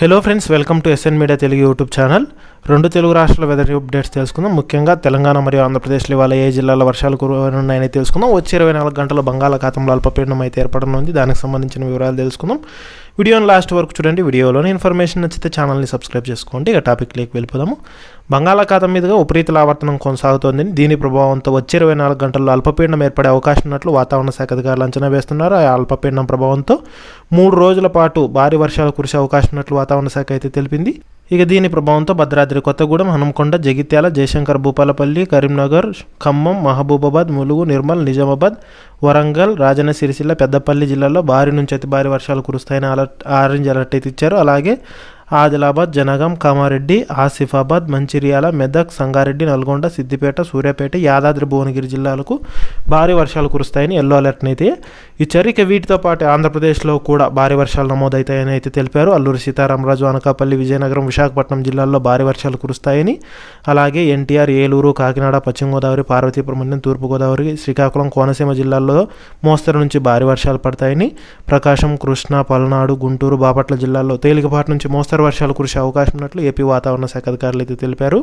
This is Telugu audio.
Hello friends welcome to SN media Telugu YouTube channel రెండు తెలుగు రాష్ట్రాల వెదర్ అప్డేట్స్ తెలుసుకుందాం. ముఖ్యంగా తెలంగాణ మరియు ఆంధ్రప్రదేశ్లో ఇవాళ ఏ జిల్లాలో వర్షాలు కురవనున్నాయని తెలుసుకుందాం. వచ్చే ఇరవై నాలుగు గంటల బంగాళాఖాతంలో అల్పపీడనం అయితే ఏర్పడనుంది. దానికి సంబంధించిన వివరాలు తెలుసుకుందాం. వీడియోని లాస్ట్ వరకు చూడండి. వీడియోలోని ఇన్ఫర్మేషన్ నచ్చితే ఛానల్ని సబ్స్క్రైబ్ చేసుకోండి. ఇక టాపిక్లోకి వెళ్ళిపోదాము. బంగాళాఖాతం మీదుగా ఉపరీతల ఆవర్తనం కొనసాగుతోంది. దీని ప్రభావంతో వచ్చే ఇరవై నాలుగు గంటల్లో అల్పపీడనం ఏర్పడే అవకాశం ఉన్నట్లు వాతావరణ శాఖ అధికారులు అంచనా వేస్తున్నారు. ఆ అల్పపీడనం ప్రభావంతో మూడు రోజుల పాటు భారీ వర్షాలు కురిసే అవకాశం ఉన్నట్లు వాతావరణ శాఖ అయితే తెలిపింది. ఇక దీని ప్రభావంతో భద్రాద్రి కొత్తగూడెం హనుమకొండ జగిత్యాల జయశంకర్ భూపాలపల్లి కరీంనగర్ ఖమ్మం మహబూబాబాద్ ములుగు నిర్మల్ నిజామాబాద్ వరంగల్ రాజన్న సిరిసిల్ల పెద్దపల్లి జిల్లాల్లో భారీ నుంచి అతి భారీ వర్షాలు కురుస్తాయని అలర్ట్ ఆరెంజ్ అలర్ట్ అయితే ఇచ్చారు. అలాగే ఆదిలాబాద్ జనగాం కామారెడ్డి ఆసిఫాబాద్ మంచిర్యాల మెదక్ సంగారెడ్డి నల్గొండ సిద్దిపేట సూర్యాపేట యాదాద్రి భువనగిరి జిల్లాలకు భారీ వర్షాలు కురుస్తాయని ఎల్లో అలర్ట్ని అయితే ఇచ్చారు ఇక వీటితో పాటు ఆంధ్రప్రదేశ్లో కూడా భారీ వర్షాలు నమోదవుతాయని అయితే తెలిపారు. అల్లూరి సీతారామరాజు అనకాపల్లి విజయనగరం విశాఖపట్నం జిల్లాల్లో భారీ వర్షాలు కురుస్తాయని అలాగే ఎన్టీఆర్ ఏలూరు కాకినాడ పశ్చిమ గోదావరి పార్వతీపురం తూర్పుగోదావరి శ్రీకాకుళం కోనసీమ జిల్లాల్లో మోస్తరు నుంచి భారీ వర్షాలు పడతాయని ప్రకాశం కృష్ణా పల్నాడు గుంటూరు బాపట్ల జిల్లాల్లో తేలికపాటి నుంచి మోస్తరు మోస్తరు వర్షాలు కురిసే అవకాశం ఉన్నట్లు ఏపీ వాతావరణ శాఖ అధికారులు అయితే తెలిపారు.